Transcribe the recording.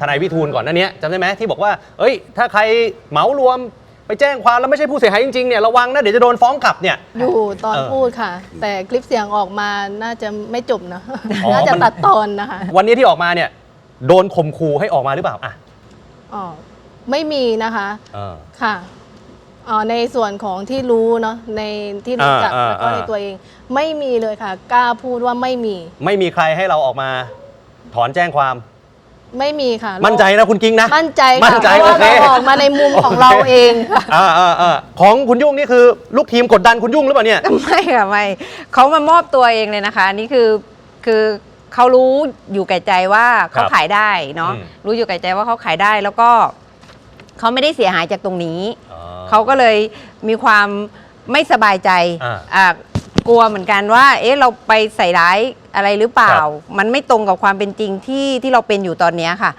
ทนายวิทูลก่อนหน้าเนี้ยจำได้ไหมที่บอกว่า เอ้ย ถ้าใครเหมารวมไปแจ้งความแล้วไม่ใช่ผู้เสียหายจริงๆเนี่ยระวังนะเดี๋ยวจะโดนฟ้องกลับเนี่ย อยู่ตอนเออ พูดค่ะ แต่คลิปเสียงออกมาน่าจะไม่จบนะอ๋อน่าจะมันตัดตอนนะคะ วันนี้ที่ออกมาเนี่ยโดนข่มขู่ให้ออกมาหรือเปล่าอะอ๋อ ไม่มีนะคะ เออ ค่ะอ๋อในส่วนของที่รู้เนาะ ในที่รู้จักอ่าแล้วก็อ่าในตัวเอง ไม่มีเลยค่ะ กล้าพูดว่าไม่มี ไม่มีใครให้เราออกมาถอนแจ้งความ ไม่มีค่ะมั่นใจนะคุณกิ้งนะ มั่นใจมั่ค่ะนใจเพราะว่าโอเค เราออกมาในมุมของเราเองค่ะอ่าอ่าอ่าของคุณยุ่งนี่คือลูกทีมกดดันคุณยุ่งหรือเปล่าเนี่ย ไม่ค่ะไม่เขามามอบตัวเองเลยนะคะอันนี่คือคือเขารู้อยู่แก่ใจว่าเขาครับขายได้เนาะอืม รู้อยู่แก่ใจว่าเขาขายได้แล้วก็เขาไม่ได้เสียหายจากตรงนี้อ๋อเขาก็เลยมีความไม่สบายใจอ่า อ่า กลัวเหมือนกันว่า เอ๊ะเราไปใส่ร้ายอะไรหรือเปล่าครับมันไม่ตรงกับความเป็นจริงที่ที่เราเป็นอยู่ตอนเนี้ยค่ะ